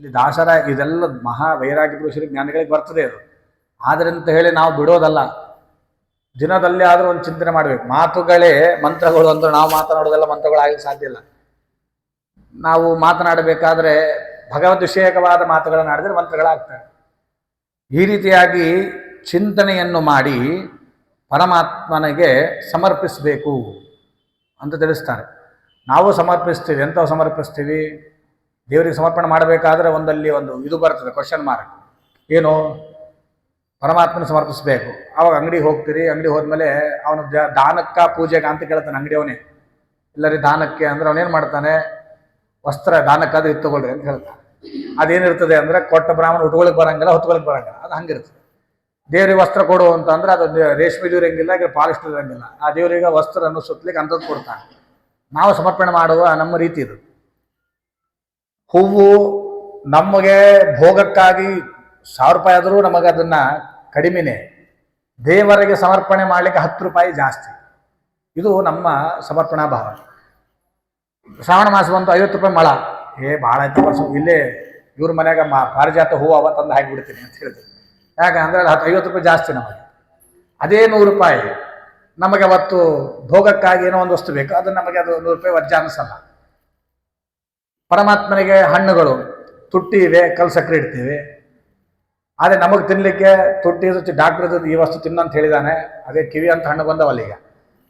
ಇಲ್ಲಿ ದಾಸರ ಇದೆಲ್ಲ ಮಹಾ ವೈರಾಗ್ಯ ಪುರುಷರಿಗೆ ಜ್ಞಾನಿಗಳಿಗೆ ಬರ್ತದೆ ಅದು. ಆದರೆ ಅಂತ ಹೇಳಿ ನಾವು ಬಿಡೋದಲ್ಲ. ದಿನದಲ್ಲಿ ಆದರೂ ಒಂದು ಚಿಂತನೆ ಮಾಡಬೇಕು. ಮಾತುಗಳೇ ಮಂತ್ರಗಳು ಅಂದ್ರೆ ನಾವು ಮಾತನಾಡೋದೆಲ್ಲ ಮಂತ್ರಗಳಾಗಲಿಕ್ಕೆ ಸಾಧ್ಯ ಇಲ್ಲ. ನಾವು ಮಾತನಾಡಬೇಕಾದ್ರೆ ಭಗವದ್ ವಿಷಯಕವಾದ ಮಾತುಗಳನ್ನು ಆಡಿದ್ರೆ ಮಂತ್ರಗಳಾಗ್ತವೆ. ಈ ರೀತಿಯಾಗಿ ಚಿಂತನೆಯನ್ನು ಮಾಡಿ ಪರಮಾತ್ಮನಿಗೆ ಸಮರ್ಪಿಸಬೇಕು ಅಂತ ತಿಳಿಸ್ತಾರೆ. ನಾವು ಸಮರ್ಪಿಸ್ತೀವಿ ಎಂಥವು ಸಮರ್ಪಿಸ್ತೀವಿ? ದೇವರಿಗೆ ಸಮರ್ಪಣೆ ಮಾಡಬೇಕಾದ್ರೆ ಒಂದಲ್ಲಿ ಒಂದು ಇದು ಬರ್ತದೆ ಕ್ವಶನ್ ಮಾರ್ಕ್ ಏನು? ಪರಮಾತ್ಮನ ಸಮರ್ಪಿಸಬೇಕು. ಅವಾಗ ಅಂಗಡಿಗೆ ಹೋಗ್ತೀರಿ ಅಂಗಡಿ ಹೋದ್ಮೇಲೆ ಅವನು ದಾನಕ್ಕ ಪೂಜೆಗೆ ಅಂತ ಕೇಳ್ತಾನೆ ಅಂಗಡಿಯವನೇ. ಇಲ್ಲರಿ ದಾನಕ್ಕೆ ಅಂದ್ರೆ ಅವನೇನು ಮಾಡ್ತಾನೆ? ವಸ್ತ್ರ, ದಾನಕ್ಕಾದ್ರೆ ಇದು ತಗೊಳ್ರಿ ಅಂತ ಹೇಳ್ತಾನೆ. ಅದೇನಿರ್ತದೆ ಅಂದ್ರೆ ಕೊಟ್ಟ ಬ್ರಾಹ್ಮಣ ಉಟ್ಕೊಳಕ್ ಬರಂಗಿಲ್ಲ, ಹೊತ್ಕೊಳಕ್ ಬರಂಗಿಲ್ಲ. ಅದು ಹಂಗಿರ್ತದೆ. ದೇವರಿಗೆ ವಸ್ತ್ರ ಕೊಡು ಅಂತ ಅಂದ್ರೆ ಅದು ರೇಷ್ಮೆ ಇರಂಗಿಲ್ಲ ಈಗ ಪಾಲಿಸ್ಟರ್ ಆ ದೇವರಿಗೆ ವಸ್ತ್ರವನ್ನು ಸುತ್ತಲಿಕ್ಕೆ ಅಂಥದ್ದು ಕೊಡ್ತಾನೆ. ನಾವು ಸಮರ್ಪಣೆ ಮಾಡುವ ನಮ್ಮ ರೀತಿ ಇದು. ಹೂವು ನಮಗೆ ಭೋಗಕ್ಕಾಗಿ ಸಾವಿರ ರೂಪಾಯಿ ಆದರೂ ನಮಗೆ ಅದನ್ನ ಕಡಿಮೆನೇ. ದೇವರಿಗೆ ಸಮರ್ಪಣೆ ಮಾಡಲಿಕ್ಕೆ ಹತ್ತು ರೂಪಾಯಿ ಜಾಸ್ತಿ. ಇದು ನಮ್ಮ ಸಮರ್ಪಣಾ ಭಾವ. ಶ್ರಾವಣ ಮಾಸ ಬಂತು, ಐವತ್ತು ರೂಪಾಯಿ ಮಳ. ಏ, ಭಾಳ ಐತಿ ವರ್ಷ. ಇಲ್ಲೇ ಇವ್ರ ಮನೆಯಾಗ ಮಾ ಪಾರಿಜಾತ ಹೂವು ಅವ ತಂದು ಹಾಕಿಬಿಡ್ತೀನಿ ಅಂತ ಹೇಳಿದ್ರು. ಅಂದರೆ ಅದು ಹತ್ತು, ಐವತ್ತು ರೂಪಾಯಿ ಜಾಸ್ತಿ ನಮಗೆ. ಅದೇ ನೂರು ರೂಪಾಯಿ ನಮಗೆ ಅವತ್ತು ಭೋಗಕ್ಕಾಗಿ ಏನೋ ಒಂದು ವಸ್ತು ಬೇಕು. ಅದು ನಮಗೆ ಅದು ನೂರು ರೂಪಾಯಿ ವಜ್ಜ ಅನಿಸಲ್ಲ ಪರಮಾತ್ಮನಿಗೆ ಹಣ್ಣುಗಳು, ತುಟ್ಟಿ ಇವೆ ಕಲ್ ಇಡ್ತೀವಿ. ಆದರೆ ನಮಗೆ ತಿನ್ನಲಿಕ್ಕೆ ತುಟ್ಟಿ ಡಾಕ್ಟರ್ ಈ ವಸ್ತು ತಿನ್ನಂತ ಹೇಳಿದಾನೆ, ಅದೇ ಕಿವಿ ಅಂತ ಹಣ್ಣು ಬಂದವಲ್ಲ ಈಗ.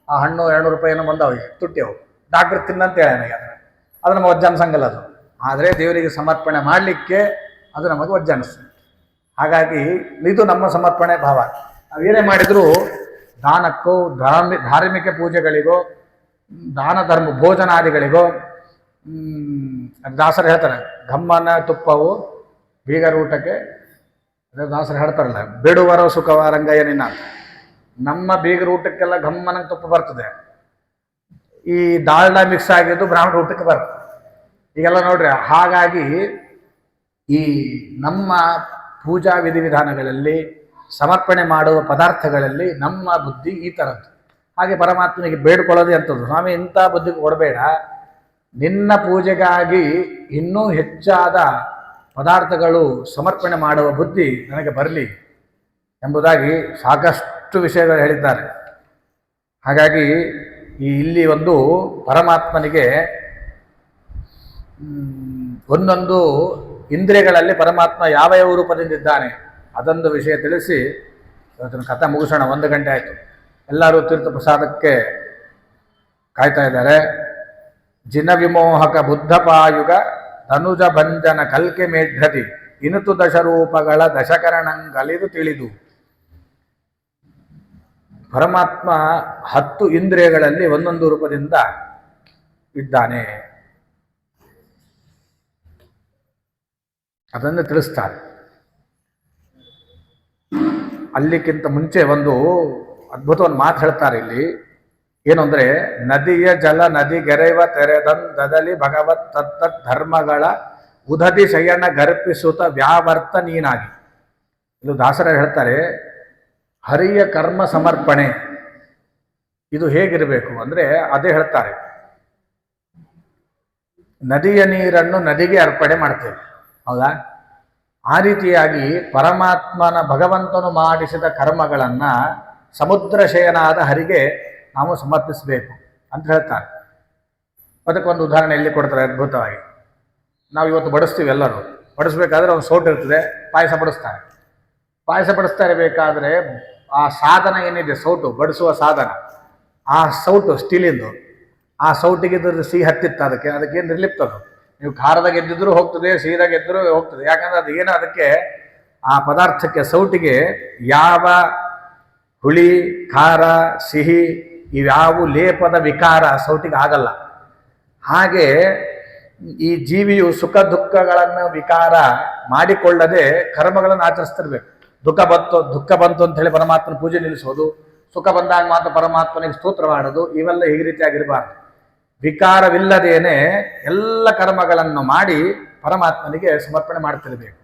ಆ ಹಣ್ಣು ಎರಡು ರೂಪಾಯಿ ಏನೋ ಬಂದವ ಈಗ, ತುಟ್ಟಿ ಅವು. ಡಾಕ್ಟರ್ ತಿನ್ನಂತ ಹೇಳ ನನಗೆ ಅದನ್ನು. ಅದು ನಮಗೆ ವಜ್ಜ ಅನ್ಸಂಗಲ್ಲ ಅದು. ಆದರೆ ದೇವರಿಗೆ ಸಮರ್ಪಣೆ ಮಾಡಲಿಕ್ಕೆ ಅದು ನಮಗೆ ವಜ್ಜ ಅನಿಸ್ತದೆ ಹಾಗಾಗಿ ಇದು ನಮ್ಮ ಸಮರ್ಪಣೆ ಭಾವ. ನಾವೇನೇ ಮಾಡಿದರೂ ದಾನಕ್ಕೂ ಧಾರ್ಮಿ, ಧಾರ್ಮಿಕ ಪೂಜೆಗಳಿಗೋ, ದಾನ ಧರ್ಮ ಭೋಜನಾದಿಗಳಿಗೋ ದಾಸರು ಹೇಳ್ತಾರೆ, ಘಮ್ಮನ ತುಪ್ಪವು ಬೀಗರೂಟಕ್ಕೆ ಅದೇ ದಾಸರು ಹೇಳ್ತಾರಲ್ಲ, ಬೇಡುವರ ಸುಖವ ರಂಗಯ್ಯ ನಿನ್ನ ನಮ್ಮ ಬೀಗರ ಊಟಕ್ಕೆಲ್ಲ ಘಮ್ಮನ ತುಪ್ಪ ಬರ್ತದೆ. ಈ ದಾಳ್ನ ಮಿಕ್ಸ್ ಆಗಿದ್ದು ಬ್ರಾಹ್ಮಣ ಊಟಕ್ಕೆ ಬರ್ತದೆ. ಈಗೆಲ್ಲ ನೋಡ್ರಿ, ಹಾಗಾಗಿ ಈ ನಮ್ಮ ಪೂಜಾ ವಿಧಿವಿಧಾನಗಳಲ್ಲಿ, ಸಮರ್ಪಣೆ ಮಾಡುವ ಪದಾರ್ಥಗಳಲ್ಲಿ ನಮ್ಮ ಬುದ್ಧಿ ಈ ಥರದ್ದು ಹಾಗೆ ಪರಮಾತ್ಮನಿಗೆ ಬೇಡ್ಕೊಳ್ಳೋದೇ ಅಂಥದ್ದು. ಸ್ವಾಮಿ, ಇಂಥ ಬುದ್ಧಿ ಕೊಡಬೇಡ. ನಿನ್ನ ಪೂಜೆಗಾಗಿ ಇನ್ನೂ ಹೆಚ್ಚಾದ ಪದಾರ್ಥಗಳು ಸಮರ್ಪಣೆ ಮಾಡುವ ಬುದ್ಧಿ ನನಗೆ ಬರಲಿ ಎಂಬುದಾಗಿ ಸಾಕಷ್ಟು ವಿಷಯಗಳು ಹೇಳಿದ್ದಾರೆ. ಹಾಗಾಗಿ ಈ ಇಲ್ಲಿ ಒಂದು ಪರಮಾತ್ಮನಿಗೆ ಒಂದೊಂದು ಇಂದ್ರಿಯಗಳಲ್ಲಿ ಪರಮಾತ್ಮ ಯಾವ ಯಾವ ರೂಪದಿಂದಿದ್ದಾನೆ ಅದೊಂದು ವಿಷಯ ತಿಳಿಸಿ ಇವತ್ತಿನ ಕಥೆ ಮುಗಿಸೋಣ. ಒಂದು ಗಂಟೆ ಆಯಿತು. ಎಲ್ಲರೂ ತೀರ್ಥ ಪ್ರಸಾದಕ್ಕೆ ಕಾಯ್ತಾ ಇದ್ದಾರೆ. ಜಿನ ವಿಮೋಹಕ ಬುದ್ಧಪಾಯುಗ ತನುಜ ಭಂಜನ ಕಲ್ಕೆ ಮೇಢ್ರದಿ ಇನುತು ದಶರೂಪಗಳ ದಶಕರಣಂಗಲಿದು ತಿಳಿದು. ಪರಮಾತ್ಮ ಹತ್ತು ಇಂದ್ರಿಯಗಳಲ್ಲಿ ಒಂದೊಂದು ರೂಪದಿಂದ ಇದ್ದಾನೆ. ಅದನ್ನು ತಿಳಿಸ್ತಾರೆ. ಅಲ್ಲಿಕ್ಕಿಂತ ಮುಂಚೆ ಒಂದು ಅದ್ಭುತವನ್ನು ಮಾತು ಹೇಳ್ತಾರೆ ಇಲ್ಲಿ. ಏನು ಅಂದ್ರೆ ನದಿಯ ಜಲ, ನದಿ ಗೆರೆವ ತೆರೆದನ್ ದದಲಿ ಭಗವತ್ ತತ್ತತ್ ಧರ್ಮಗಳ ಉದದಿ ಶಯನ ಗರ್ಪಿಸುತ್ತ ವ್ಯಾವರ್ತ ನೀನಾಗಿ. ಇದು ದಾಸರ ಹೇಳ್ತಾರೆ, ಹರಿಯ ಕರ್ಮ ಸಮರ್ಪಣೆ. ಇದು ಹೇಗಿರಬೇಕು ಅಂದ್ರೆ ಅದೇ ಹೇಳ್ತಾರೆ. ನದಿಯ ನೀರನ್ನು ನದಿಗೆ ಅರ್ಪಣೆ ಮಾಡ್ತೇವೆ. ಹೌದಾ? ಆ ರೀತಿಯಾಗಿ ಪರಮಾತ್ಮನ ಭಗವಂತನು ಮಾಡಿಸಿದ ಕರ್ಮಗಳನ್ನ ಸಮುದ್ರ ಶಯನಾದ ಹರಿಗೆ ನಾವು ಸಮರ್ಪಿಸಬೇಕು ಅಂತ ಹೇಳ್ತಾರೆ. ಅದಕ್ಕೊಂದು ಉದಾಹರಣೆ ಎಲ್ಲಿ ಕೊಡ್ತಾರೆ ಅದ್ಭುತವಾಗಿ. ನಾವು ಇವತ್ತು ಬಡಿಸ್ತೀವಿ ಎಲ್ಲರೂ. ಬಡಿಸ್ಬೇಕಾದ್ರೆ ಒಂದು ಸೌಟ್ ಇರ್ತದೆ, ಪಾಯಸ ಬಡಿಸ್ತಾರೆ. ಪಾಯಸ ಬಡಿಸ್ತಾ ಇರಬೇಕಾದ್ರೆ ಆ ಸಾಧನ ಏನಿದೆ, ಸೌಟು, ಬಡಿಸುವ ಸಾಧನ. ಆ ಸೌಟು, ಸ್ಟೀಲಿಂದು. ಆ ಸೌಟಿಗೆ ಸಿಹಿ ಹತ್ತಿತ್ತು ಅದಕ್ಕೆ ಅದಕ್ಕೆ ಏನು ಅದು ನೀವು ಖಾರದಾಗ ಎದ್ದಿದ್ರು ಹೋಗ್ತದೆ ಸಿಹಿದಾಗ ಎದ್ದರೂ ಹೋಗ್ತದೆ. ಯಾಕಂದ್ರೆ ಅದು ಏನು ಅದಕ್ಕೆ? ಆ ಪದಾರ್ಥಕ್ಕೆ, ಸೌಟಿಗೆ ಯಾವ ಹುಳಿ, ಖಾರ, ಸಿಹಿ ಇವ್ಯಾವು ಲೇಪದ ವಿಕಾರ ಸೌಟಿಗೆ ಆಗಲ್ಲ. ಹಾಗೆ ಈ ಜೀವಿಯು ಸುಖ ದುಃಖಗಳನ್ನು ವಿಕಾರ ಮಾಡಿಕೊಳ್ಳದೆ ಕರ್ಮಗಳನ್ನು ಆಚರಿಸ್ತಿರ್ಬೇಕು. ದುಃಖ ಬಂತು ದುಃಖ ಬಂತು ಅಂತ ಹೇಳಿ ಪರಮಾತ್ಮನ ಪೂಜೆ ನಿಲ್ಲಿಸೋದು, ಸುಖ ಬಂದಾಗ ಮಾತ್ರ ಪರಮಾತ್ಮನಿಗೆ ಸ್ತೋತ್ರ ಮಾಡೋದು ಇವೆಲ್ಲ ಈ ರೀತಿಯಾಗಿರಬಾರ್ದು. ವಿಕಾರವಿಲ್ಲದೇನೆ ಎಲ್ಲ ಕರ್ಮಗಳನ್ನು ಮಾಡಿ ಪರಮಾತ್ಮನಿಗೆ ಸಮರ್ಪಣೆ ಮಾಡ್ತಿರಬೇಕು.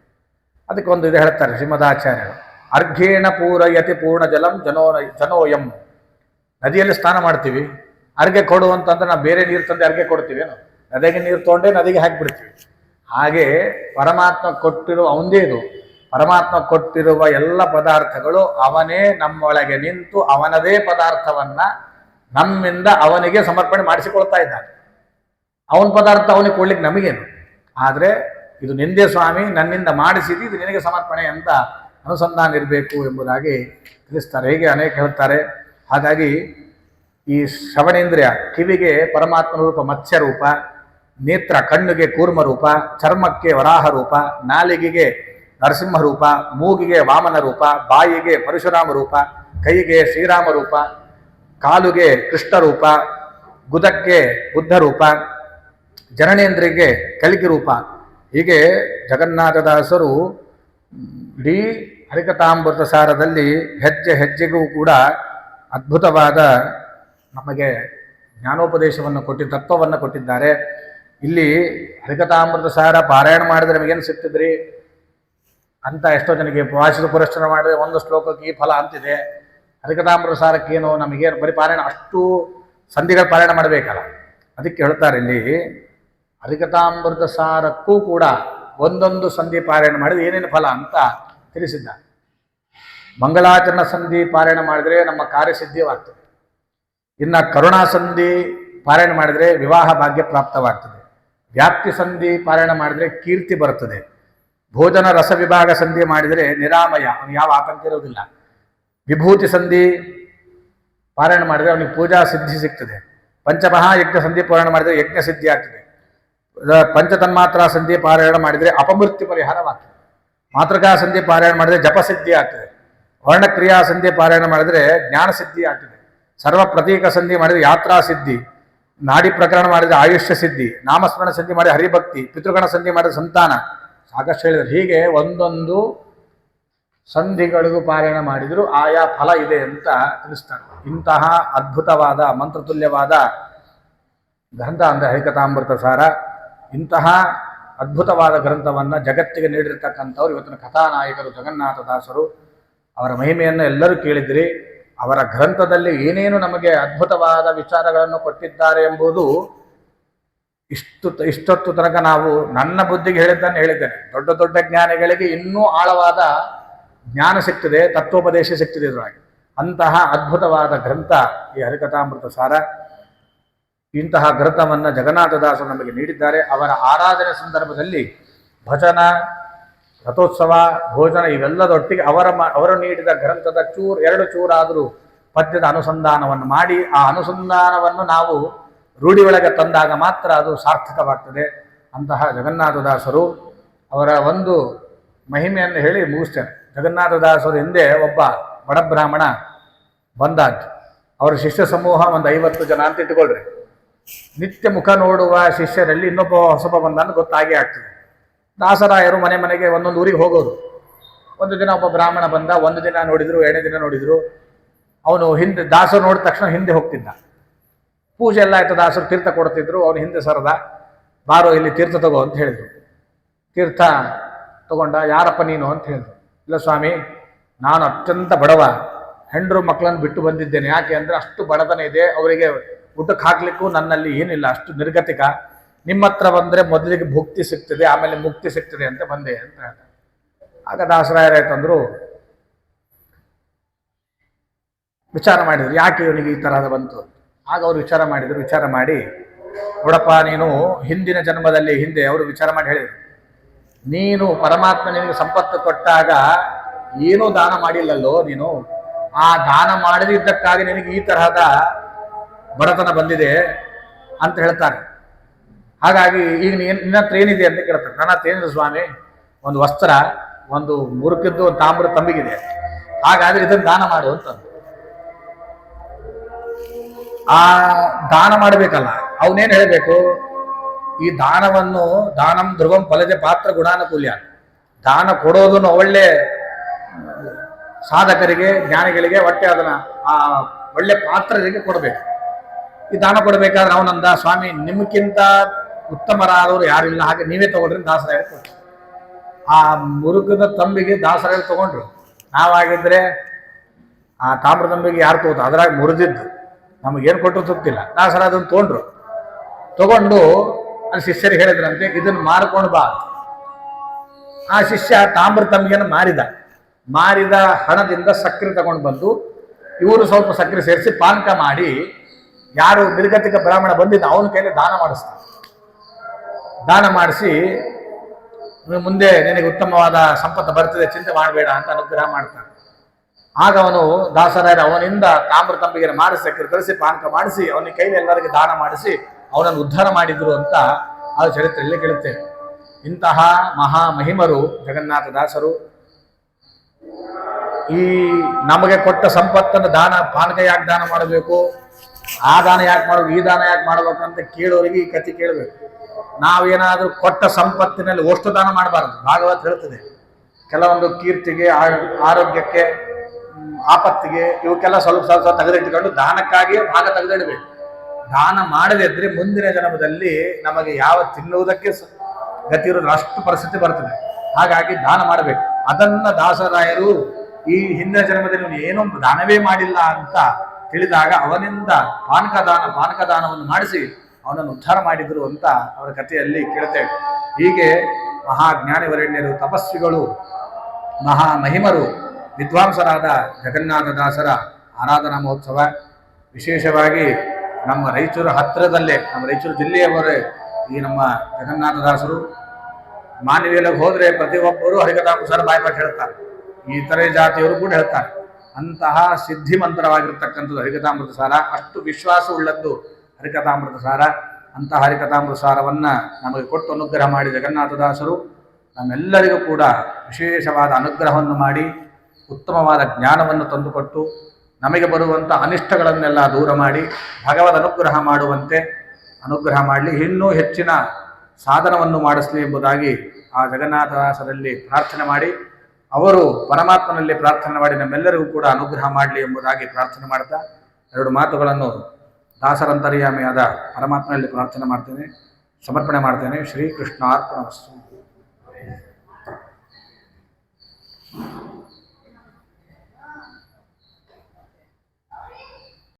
ಅದಕ್ಕೆ ಒಂದು ಇದು ಹೇಳ್ತಾರೆ ಶ್ರೀಮದಾಚಾರ್ಯರು ಅರ್ಘೇಣ ಪೂರಯತಿ ಪೂರ್ಣ ಜಲಂ ಜನೋ ಜನೋಯಂ. ನದಿಯಲ್ಲಿ ಸ್ನಾನ ಮಾಡ್ತೀವಿ. ಅರ್ಗೆ ಕೊಡು ಅಂತಂದ್ರೆ ನಾವು ಬೇರೆ ನೀರು ತಂದು ಅರ್ಗೆ ಕೊಡ್ತೀವಿ ನದಿಗೆ ನೀರು ತೊಗೊಂಡೆ ನದಿಗೆ ಹಾಕಿಬಿಡ್ತೀವಿ. ಹಾಗೆ ಪರಮಾತ್ಮ ಕೊಟ್ಟಿರುವ ಅವಂದೇ ಇದು. ಪರಮಾತ್ಮ ಕೊಟ್ಟಿರುವ ಎಲ್ಲ ಪದಾರ್ಥಗಳು ಅವನೇ ನಮ್ಮೊಳಗೆ ನಿಂತು ಅವನದೇ ಪದಾರ್ಥವನ್ನ ನಮ್ಮಿಂದ ಅವನಿಗೆ ಸಮರ್ಪಣೆ ಮಾಡಿಸಿಕೊಳ್ತಾ ಇದ್ದಾನೆ. ಅವನ ಪದಾರ್ಥ ಅವನಿಗೆ ಕೊಡ್ಲಿಕ್ಕೆ ನಮಗೇನು? ಆದರೆ ಇದು ನಿಂದೆ ಸ್ವಾಮಿ, ನನ್ನಿಂದ ಮಾಡಿಸಿದ್ದು ಇದು ನಿನಗೆ ಸಮರ್ಪಣೆ ಅಂತ ಅನುಸಂಧಾನ ಇರಬೇಕು ಎಂಬುದಾಗಿ ತಿಳಿಸ್ತಾರೆ. ಹೇಗೆ ಅನೇಕ ಹೇಳ್ತಾರೆ. ಹಾಗಾಗಿ ಈ ಶ್ರವಣೇಂದ್ರಿಯ ಕಿವಿಗೆ ಪರಮಾತ್ಮ ರೂಪ ಮತ್ಸ್ಯ ರೂಪ, ನೇತ್ರ ಕಣ್ಣಿಗೆ ಕೂರ್ಮ ರೂಪ, ಚರ್ಮಕ್ಕೆ ವರಾಹ ರೂಪ, ನಾಲಿಗೆಗೆ ನರಸಿಂಹ ರೂಪ, ಮೂಗಿಗೆ ವಾಮನ ರೂಪ, ಬಾಯಿಗೆ ಪರಶುರಾಮ ರೂಪ, ಕೈಗೆ ಶ್ರೀರಾಮ ರೂಪ, ಕಾಲುಗೆ ಕೃಷ್ಣ ರೂಪ, ಗುದಕ್ಕೆ ಬುದ್ಧ ರೂಪ ಜನನೇಂದ್ರಿಗೆ ಕಲಿಕೆ ರೂಪ. ಹೀಗೆ ಜಗನ್ನಾಥದಾಸರು ಇಡೀ ಹರಿಕಥಾಮೃತ ಸಾರದಲ್ಲಿ ಹೆಜ್ಜೆ ಹೆಜ್ಜೆಗೂ ಕೂಡ ಅದ್ಭುತವಾದ ನಮಗೆ ಜ್ಞಾನೋಪದೇಶವನ್ನು ಕೊಟ್ಟಿ, ತತ್ವವನ್ನು ಕೊಟ್ಟಿದ್ದಾರೆ. ಇಲ್ಲಿ ಹರಿಕಥಾಮೃತ ಸಾರ ಪಾರಾಯಣ ಮಾಡಿದ್ರೆ ನಮಗೇನು ಸಿಗ್ತಿದ್ರಿ? ಅಂತ ಎಷ್ಟೋ ಜನಕ್ಕೆ ವಾಸಿದ ಪುರಸ್ಕಾರ ಮಾಡಿದ್ರೆ ಒಂದು ಶ್ಲೋಕಕ್ಕೆ ಈ ಫಲ ಅಂತಿದೆ. ಹರಿಕಥಾಮೃತ ಸಾರಕ್ಕೇನು ನಮಗೇನು ಬರೀ ಪಾರಾಯಣ ಅಷ್ಟು ಸಂಧಿಗಳ ಪಾರಾಯಣ ಮಾಡಬೇಕಲ್ಲ. ಅದಕ್ಕೆ ಹೇಳ್ತಾರೆ ಇಲ್ಲಿ, ಹರಿಕಥಾಮೃತ ಸಾರಕ್ಕೂ ಕೂಡ ಒಂದೊಂದು ಸಂಧಿ ಪಾರಾಯಣ ಮಾಡಿದ್ರೆ ಏನೇನು ಫಲ ಅಂತ ತಿಳಿಸಿದ್ದ ಮಂಗಳಾಚರಣ ಸಂಧಿ ಪಾರಾಯಣ ಮಾಡಿದರೆ ನಮ್ಮ ಕಾರ್ಯಸಿದ್ಧಿವಾಗ್ತದೆ ಇನ್ನು ಕರುಣಾ ಸಂಧಿ ಪಾರಾಯಣ ಮಾಡಿದರೆ ವಿವಾಹ ಭಾಗ್ಯ ಪ್ರಾಪ್ತವಾಗ್ತದೆ. ವ್ಯಾಪ್ತಿ ಸಂಧಿ ಪಾರಾಯಣ ಮಾಡಿದರೆ ಕೀರ್ತಿ ಬರುತ್ತದೆ. ಭೋಜನ ರಸ ವಿಭಾಗ ಸಂಧಿ ಮಾಡಿದರೆ ನಿರಾಮಯ ಅವನು ಯಾವ ಆತಂಕ ಇರೋದಿಲ್ಲ ವಿಭೂತಿ ಸಂಧಿ ಪಾರಾಯಣ ಮಾಡಿದರೆ ಅವನಿಗೆ ಪೂಜಾ ಸಿದ್ಧಿ ಸಿಗ್ತದೆ. ಪಂಚಮಹಾಯಜ್ಞ ಸಂಧಿ ಪಾರಾಯಣ ಮಾಡಿದರೆ ಯಜ್ಞ ಸಿದ್ಧಿ ಆಗ್ತದೆ. ಪಂಚತನ್ಮಾತ್ರ ಸಂಧಿ ಪಾರಾಯಣ ಮಾಡಿದರೆ ಅಪಮೃತ್ಯು ಪರಿಹಾರವಾಗ್ತದೆ. ಮಾತೃಕಾ ಸಂಧಿ ಪಾರಾಯಣ ಮಾಡಿದರೆ ಜಪಸಿದ್ಧಿ ಆಗ್ತದೆ. ವರ್ಣಕ್ರಿಯಾ ಸಂಧಿ ಪಾರಾಯಣ ಮಾಡಿದರೆ ಜ್ಞಾನ ಸಿದ್ಧಿ ಆಗ್ತದೆ. ಸರ್ವ ಪ್ರತೀಕ ಸಂಧಿ ಮಾಡಿದರೆ ಯಾತ್ರಾ ಸಿದ್ಧಿ, ನಾಡಿ ಪ್ರಕರಣ ಮಾಡಿದರೆ ಆಯುಷ್ಯ ಸಿದ್ಧಿ, ನಾಮಸ್ಮರಣ ಸಂಧಿ ಮಾಡಿ ಹರಿಭಕ್ತಿ, ಪಿತೃಗಣ ಸಂಧಿ ಮಾಡಿದ ಸಂತಾನ. ಸಾಕಷ್ಟು ಹೇಳಿದರು. ಹೀಗೆ ಒಂದೊಂದು ಸಂಧಿಗಳಿಗೂ ಪಾರಾಯಣ ಮಾಡಿದರೂ. ಆಯಾ ಫಲ ಇದೆ ಅಂತ ತಿಳಿಸ್ತಾರೆ. ಇಂತಹ ಅದ್ಭುತವಾದ, ಮಂತ್ರತುಲ್ಯವಾದ ಗ್ರಂಥ ಅಂದರೆ ಹರಿಕಥಾಮೃತ ಸಾರ. ಇಂತಹ ಅದ್ಭುತವಾದ ಗ್ರಂಥವನ್ನು ಜಗತ್ತಿಗೆ ನೀಡಿರ್ತಕ್ಕಂಥವ್ರು ಇವತ್ತಿನ ಕಥಾನಾಯಕರು ಜಗನ್ನಾಥದಾಸರು ಅವರ ಮಹಿಮೆಯನ್ನು ಎಲ್ಲರೂ ಕೇಳಿದ್ರಿ. ಅವರ ಗ್ರಂಥದಲ್ಲಿ ಏನೇನು ನಮಗೆ ಅದ್ಭುತವಾದ ವಿಚಾರಗಳನ್ನು ಕೊಟ್ಟಿದ್ದಾರೆ ಎಂಬುದು ಇಷ್ಟು ಇಷ್ಟೊತ್ತು ತನಕ ನಾವು ನನ್ನ ಬುದ್ಧಿಗೆ ಹೇಳಿದ್ದನ್ನು ಹೇಳಿದ್ದೇನೆ. ದೊಡ್ಡ ದೊಡ್ಡ ಜ್ಞಾನಿಗಳಿಗೆ ಇನ್ನೂ ಆಳವಾದ ಜ್ಞಾನ ಸಿಗ್ತದೆ, ತತ್ವೋಪದೇಶ ಸಿಗ್ತದೆ ಇದರೊಳಗೆ. ಅಂತಹ ಅದ್ಭುತವಾದ ಗ್ರಂಥ ಈ ಹರಿಕಥಾಮೃತ ಸಾರ, ಇಂತಹ ಗ್ರಂಥವನ್ನು ಜಗನ್ನಾಥದಾಸರು ನಮಗೆ ನೀಡಿದ್ದಾರೆ. ಅವರ ಆರಾಧನೆ ಸಂದರ್ಭದಲ್ಲಿ ಭಜನ ರಥೋತ್ಸವ, ಭೋಜನ ಇವೆಲ್ಲದೊಟ್ಟಿಗೆ ಅವರ ಅವರು ನೀಡಿದ ಗ್ರಂಥದ ಚೂರು, ಎರಡು ಚೂರಾದರೂ ಪದ್ಯದ ಅನುಸಂಧಾನವನ್ನು ಮಾಡಿ, ಆ ಅನುಸಂಧಾನವನ್ನು ನಾವು ರೂಢಿ ಒಳಗೆ ತಂದಾಗ ಮಾತ್ರ ಅದು ಸಾರ್ಥಕವಾಗ್ತದೆ ಅಂತಹ ಜಗನ್ನಾಥದಾಸರು ಅವರ ಒಂದು ಮಹಿಮೆಯನ್ನು ಹೇಳಿ ಮುಗಿಸ್ತೇನೆ. ಜಗನ್ನಾಥದಾಸರು ಹಿಂದೆ ಒಬ್ಬ ಬಡಬ್ರಾಹ್ಮಣ ಬಂದಾದ್ದು ಅವರ ಶಿಷ್ಯ ಸಮೂಹ ಒಂದು ಐವತ್ತು ಜನ ಅಂತ ಇಟ್ಕೊಳ್ರಿ ನಿತ್ಯ ಮುಖ ನೋಡುವ ಶಿಷ್ಯರಲ್ಲಿ ಇನ್ನೊಬ್ಬ ಹೊಸಬ ಬಂದಾನು ಗೊತ್ತಾಗೇ ಆಗ್ತದೆ. ದಾಸರಾಯರು ಮನೆ ಮನೆಗೆ ಒಂದೊಂದು ಊರಿಗೆ ಹೋಗೋರು. ಒಂದು ದಿನ ಒಬ್ಬ ಬ್ರಾಹ್ಮಣ ಬಂದ, ಒಂದು ದಿನ ನೋಡಿದ್ರು, ಎರಡನೇ ದಿನ ನೋಡಿದ್ರು. ಅವನು ಹಿಂದೆ, ದಾಸರು ನೋಡಿದ ತಕ್ಷಣ ಹಿಂದೆ ಹೋಗ್ತಿದ್ದ. ಪೂಜೆ ಎಲ್ಲ ಆಯ್ತು, ದಾಸರು ತೀರ್ಥ ಕೊಡ್ತಿದ್ರು, ಅವನು ಹಿಂದೆ ಸರದ. ಬಾರೋ, ಇಲ್ಲಿ ತೀರ್ಥ ತಗೋ ಅಂತ ಹೇಳಿದ್ರು. ತೀರ್ಥ ತಗೊಂಡ, ಯಾರಪ್ಪ ನೀನು ಅಂತ ಹೇಳಿದ್ರು. ಇಲ್ಲ ಸ್ವಾಮಿ, ನಾನು ಅತ್ಯಂತ ಬಡವ. ಹೆಂಡರು ಮಕ್ಕಳನ್ನು ಬಿಟ್ಟು ಬಂದಿದ್ದೇನೆ. ಯಾಕೆ ಅಂದರೆ ಅಷ್ಟು ಬಡತನ ಇದೆ, ಅವರಿಗೆ ಊಟಕ್ಕೆ ಹಾಕ್ಲಿಕ್ಕೂ ನನ್ನಲ್ಲಿ ಏನಿಲ್ಲ, ಅಷ್ಟು ನಿರ್ಗತಿಕ. ನಿಮ್ಮ ಹತ್ರ ಬಂದರೆ ಮೊದಲಿಗೆ ಭುಕ್ತಿ ಸಿಗ್ತದೆ, ಆಮೇಲೆ ಮುಕ್ತಿ ಸಿಗ್ತದೆ ಅಂತ ಬಂದೆ ಅಂತ ಹೇಳ್ತಾರೆ. ಆಗ ದಾಸರಾಯರಾಯ್ತಂದ್ರು ವಿಚಾರ ಮಾಡಿದ್ರು, ಯಾಕೆ ಇವನಿಗೆ ಈ ತರಹದ ಬಂತು? ಆಗ ಅವರು ವಿಚಾರ ಮಾಡಿದ್ರು, ವಿಚಾರ ಮಾಡಿ, ನೋಡಪ್ಪ, ನೀನು ಹಿಂದಿನ ಜನ್ಮದಲ್ಲಿ ಹಿಂದೆ ಅವರು ವಿಚಾರ ಮಾಡಿ ಹೇಳಿದರು. ನೀನು ಪರಮಾತ್ಮ ನಿನಗೆ ಸಂಪತ್ತು ಕೊಟ್ಟಾಗ ಏನೂ ದಾನ ಮಾಡಿಲ್ಲಲ್ಲೋ ನೀನು, ಆ ದಾನ ಮಾಡದಿದ್ದಕ್ಕಾಗಿ ನಿನಗೆ ಈ ತರಹದ ಬಡತನ ಬಂದಿದೆ ಅಂತ ಹೇಳ್ತಾರೆ. ಹಾಗಾಗಿ ಈಗ ನೀನ್ ನಿನ್ನ ಏನಿದೆ ಅಂತ ಕೇಳ್ತಾರೆ ನನ್ನ ಹತ್ರ ಏನಿದೆ ಸ್ವಾಮಿ? ಒಂದು ವಸ್ತ್ರ, ಒಂದು ಮುರುಕಿದ್ದು, ಒಂದು ತಾಮ್ರ ತಂಬಿಗಿದೆ. ಹಾಗಾದ್ರೆ ಇದನ್ನು ದಾನ ಮಾಡು ಅಂತಂದು ಆ ದಾನ ಮಾಡಬೇಕಲ್ಲ, ಅವನೇನು ಹೇಳಬೇಕು? ಈ ದಾನವನ್ನು ದಾನಂ ಧ್ರುವಂ ಫಲಜ ಪಾತ್ರ ಗುಣಾನುಕೂಲ್ಯ. ದಾನ ಕೊಡೋದನ್ನು ಒಳ್ಳೆ ಸಾಧಕರಿಗೆ, ಜ್ಞಾನಿಗಳಿಗೆ ಹೊಟ್ಟೆ ಅದನ್ನ ಆ ಒಳ್ಳೆ ಪಾತ್ರರಿಗೆ ಕೊಡಬೇಕು. ಈ ದಾನ ಕೊಡಬೇಕಾದ್ರೆ ಅವನಂದ, ಸ್ವಾಮಿ ನಿಮ್ಗಿಂತ ಉತ್ತಮರಾದವರು ಯಾರು ಇಲ್ಲ, ಹಾಗೆ ನೀವೇ ತಗೊಳ್ರಿ ದಾಸರ ದಾಸರಾಯರು ಕೊಟ್ರು. ಆ ಮುರುಕದ ತಂಬಿಗೆ ದಾಸರಾಯರು ತಗೊಂಡ್ರು. ನಾವಾಗಿದ್ರೆ ಆ ತಾಮ್ರ ತಂಬಿಗೆ ಯಾರು ತಗೋತ ಅದ್ರಾಗ ಮುರಿದಿದ್ದು. ನಮಗೇನು ಕೊಟ್ಟರು ತೃಪ್ತಿಲ್ಲ ದಾಸರ ಅದನ್ನು ತೊಗೊಂಡ್ರು. ತಗೊಂಡು ಅಲ್ಲಿ ಶಿಷ್ಯರು ಹೇಳಿದ್ರಂತೆ, ಇದನ್ನು ಮಾರ್ಕೊಂಡು ಬಾ. ಆ ಶಿಷ್ಯ ತಾಮ್ರ ತಂಬಿಗೆಯನ್ನು ಮಾರಿದ. ಮಾರಿದ ಹಣದಿಂದ ಸಕ್ಕರೆ ತಗೊಂಡು ಬಂದು, ಇವರು ಸ್ವಲ್ಪ ಸಕ್ಕರೆ ಸೇರಿಸಿ ಪಾನಕ ಮಾಡಿ, ಯಾರು ನಿರ್ಗತಿಕ ಬ್ರಾಹ್ಮಣ ಬಂದಿದ್ದ, ಅವನ ಕೈಯಲ್ಲಿ ದಾನ ಮಾಡಿಸ್ತಾನೆ. ದಾನ ಮಾಡಿಸಿ ಮುಂದೆ ನಿನಗೆ ಉತ್ತಮವಾದ ಸಂಪತ್ತು ಬರ್ತದೆ, ಚಿಂತೆ ಮಾಡಬೇಡ ಅಂತ ಅನುಗ್ರಹ ಮಾಡ್ತಾನೆ. ಆಗ ಅವನು ದಾಸರಾಯರ, ಅವನಿಂದ ತಾಮ್ರ ತಂಬಿಗೆ ಮಾಡಿಸಿ ತರಿಸಿ ಪಾನಕ ಮಾಡಿಸಿ, ಅವನ ಕೈಲಿ ಎಲ್ಲರಿಗೆ ದಾನ ಮಾಡಿಸಿ, ಅವನನ್ನು ಉದ್ಧಾರ ಮಾಡಿದ್ರು ಅಂತ ಆ ಚರಿತ್ರೆಯಲ್ಲಿ ಕೇಳುತ್ತೇವೆ. ಇಂತಹ ಮಹಾ ಮಹಿಮರು, ಜಗನ್ನಾಥ ದಾಸರು, ಈ ನಮಗೆ ಕೊಟ್ಟ ಸಂಪತ್ತನ್ನು ದಾನ, ಪಾನಕ ಯಾಕೆ ದಾನ ಮಾಡಬೇಕು, ಆ ದಾನ ಯಾಕೆ ಮಾಡಬೇಕು, ಈ ದಾನ ಯಾಕೆ ಮಾಡಬೇಕು ಅಂತ ಕೇಳೋರಿಗೆ ಈ ಕಥೆ ಕೇಳಬೇಕು. ನಾವೇನಾದ್ರೂ ಕೊಟ್ಟ ಸಂಪತ್ತಿನಲ್ಲಿ ಓಷ್ಟು ದಾನ ಮಾಡಬಾರದು. ಭಾಗವತ್ ಹೇಳ್ತದೆ, ಕೆಲವೊಂದು ಕೀರ್ತಿಗೆ ಆರೋಗ್ಯಕ್ಕೆ ಆಪತ್ತಿಗೆ ಇವಕ್ಕೆಲ್ಲ ಸ್ವಲ್ಪ ಸ್ವಲ್ಪ ತೆಗೆದಿಟ್ಟುಕೊಂಡು ದಾನಕ್ಕಾಗಿಯೇ ಭಾಗ ತೆಗೆದಿಡಬೇಕು. ದಾನ ಮಾಡದೇ ಮುಂದಿನ ಜನ್ಮದಲ್ಲಿ ನಮಗೆ ಯಾವ ತಿನ್ನುವುದಕ್ಕೆ ಗತಿ ಇರೋದು ಅಷ್ಟು ಪರಿಸ್ಥಿತಿ ಬರ್ತದೆ. ಹಾಗಾಗಿ ದಾನ ಮಾಡಬೇಕು. ಅದನ್ನ ದಾಸರಾಯರು ಈ ಹಿಂದಿನ ಜನ್ಮದಲ್ಲಿ ಇವನು ಏನೋ ದಾನವೇ ಮಾಡಿಲ್ಲ ಅಂತ ತಿಳಿದಾಗ ಅವನಿಂದ ಪಾನಕ ದಾನ, ಪಾನಕ ದಾನವನ್ನು ಮಾಡಿಸಿ ಅವನನ್ನು ಉದ್ಧಾರ ಮಾಡಿದರು ಅಂತ ಅವರ ಕಥೆಯಲ್ಲಿ ಕೇಳ್ತೇವೆ ಹೀಗೆ ಮಹಾಜ್ಞಾನಿವರಣ್ಯರು ತಪಸ್ವಿಗಳು, ಮಹಾ ಮಹಿಮರು, ವಿದ್ವಾಂಸರಾದ ಜಗನ್ನಾಥದಾಸರ ಆರಾಧನಾ ಮಹೋತ್ಸವ, ವಿಶೇಷವಾಗಿ ನಮ್ಮ ರಾಯಚೂರು ಹತ್ತಿರದಲ್ಲೇ, ನಮ್ಮ ರಾಯಚೂರು ಜಿಲ್ಲೆಯವರೇ ಈ ನಮ್ಮ ಜಗನ್ನಾಥದಾಸರು ಮಾನವೀಯಲಿಗೆ ಹೋದರೆ ಪ್ರತಿಯೊಬ್ಬರು ಹರಿಕಥಾಂಸರ ಬಾಯ್ಪಾಟ್ ಹೇಳ್ತಾರೆ. ಇತರೆ ಜಾತಿಯವರು ಕೂಡ ಹೇಳ್ತಾರೆ. ಅಂತಹ ಸಿದ್ಧಿ ಮಂತ್ರವಾಗಿರ್ತಕ್ಕಂಥದ್ದು ಹರಿಕಥಾಮೃತ ಸಾರ. ಅಷ್ಟು ವಿಶ್ವಾಸ ಉಳ್ಳದ್ದು ಹರಿಕಥಾಮೃತ ಸಾರ ಅಂತಹ ಹರಿಕಥಾಮೃತ ಸಾರವನ್ನು ನಮಗೆ ಕೊಟ್ಟು ಅನುಗ್ರಹ ಮಾಡಿ ಜಗನ್ನಾಥದಾಸರು. ನಮ್ಮೆಲ್ಲರಿಗೂ ಕೂಡ ವಿಶೇಷವಾದ ಅನುಗ್ರಹವನ್ನು ಮಾಡಿ, ಉತ್ತಮವಾದ ಜ್ಞಾನವನ್ನು ತಂದುಕೊಟ್ಟು, ನಮಗೆ ಬರುವಂಥ ಅನಿಷ್ಟಗಳನ್ನೆಲ್ಲ ದೂರ ಮಾಡಿ, ಭಗವದ್ ಅನುಗ್ರಹ ಮಾಡುವಂತೆ ಅನುಗ್ರಹ ಮಾಡಲಿ, ಇನ್ನೂ ಹೆಚ್ಚಿನ ಸಾಧನವನ್ನು ಮಾಡಿಸಲಿ ಎಂಬುದಾಗಿ ಆ ಜಗನ್ನಾಥದಾಸರಲ್ಲಿ ಪ್ರಾರ್ಥನೆ ಮಾಡಿ, ಅವರು ಪರಮಾತ್ಮನಲ್ಲಿ ಪ್ರಾರ್ಥನೆ ಮಾಡಿ ನಮ್ಮೆಲ್ಲರಿಗೂ ಕೂಡ ಅನುಗ್ರಹ ಮಾಡಲಿ ಎಂಬುದಾಗಿ ಪ್ರಾರ್ಥನೆ ಮಾಡ್ತಾ ಎರಡು ಮಾತುಗಳನ್ನು ದಾಸರಂತರ್ಯಾಮಿಯಾದ ಪರಮಾತ್ಮನಲ್ಲಿ ಪ್ರಾರ್ಥನೆ ಮಾಡ್ತೇನೆ ಸಮರ್ಪಣೆ ಮಾಡ್ತೇನೆ. ಶ್ರೀ ಅರ್ಪಣ ವಸ್ತು